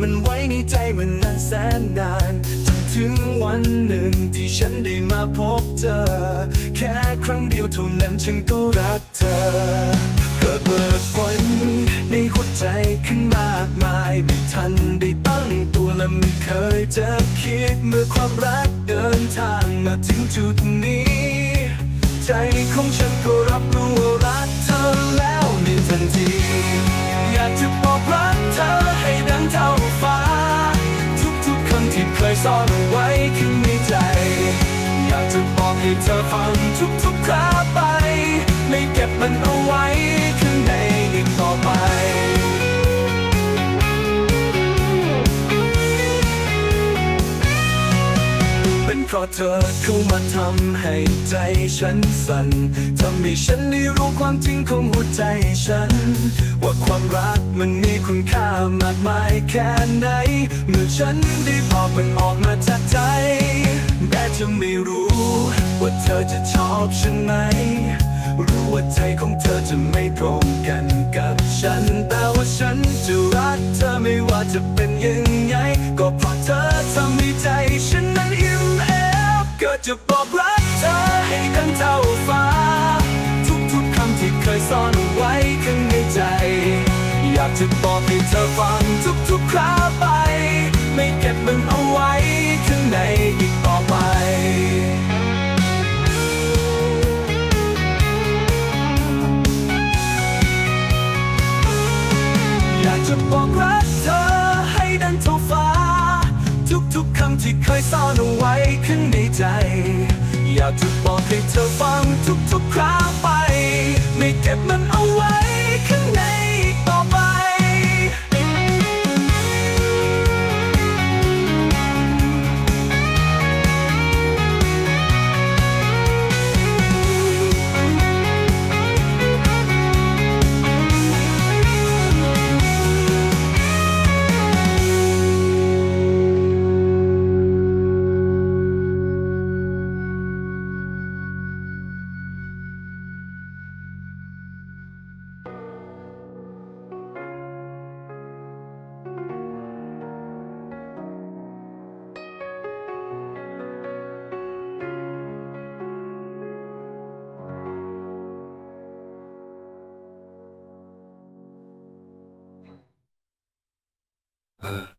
มันไวในใจมานานแสนนานจนถึงวันหนึ่งที่ฉันได้มาพบเธอ แค่ครั้งเดียวเท่านั้นฉันก็รักเธอ เกิดเบิกฝันในหัวใจขึ้นมากมายไม่ทันได้ตั้งตัวและไม่เคยจะคิดเมื่อความรักเดินทางมาถึงจุดนี้ ใจของฉันก็รับรู้ว่ารักเธอแล้วในทันที อยากจะ ซ่อนเอาไว้ข้างในใจ อยากจะบอกให้เธอฟังทุกๆคราไป เธอเข้ามาทำให้ใจฉันสั่นทำให้ฉันได้รู้ความจริงของหัวใจฉัน ว่าความรักมันมีคุณค่ามากมายแค่ไหน เมื่อฉันได้บอกมันออกมาจากใจแม้จะไม่รู้ ว่าเธอจะชอบฉันไหมรู้ว่าใจของเธอจะไม่ตรงกันกับฉัน แต่ว่าฉันจะรักเธอไม่ว่าจะเป็นยัง จะบอกรักเธอให้กันเท่าฟ้า ทุกๆคำที่เคยซ่อนไว้ข้างในใจ อยากจะบอกให้เธอฟังทุกๆคราไป ไม่เก็บมันเอาไว้ข้างในอีกต่อไปอยากจะบอกรักเธอให้ดังเท่าฟ้า ทุกๆคำที่เคยซ่อนเอาไว้ข้างในใจ อยากจะบอกให้เธอฟังทุก 嗯。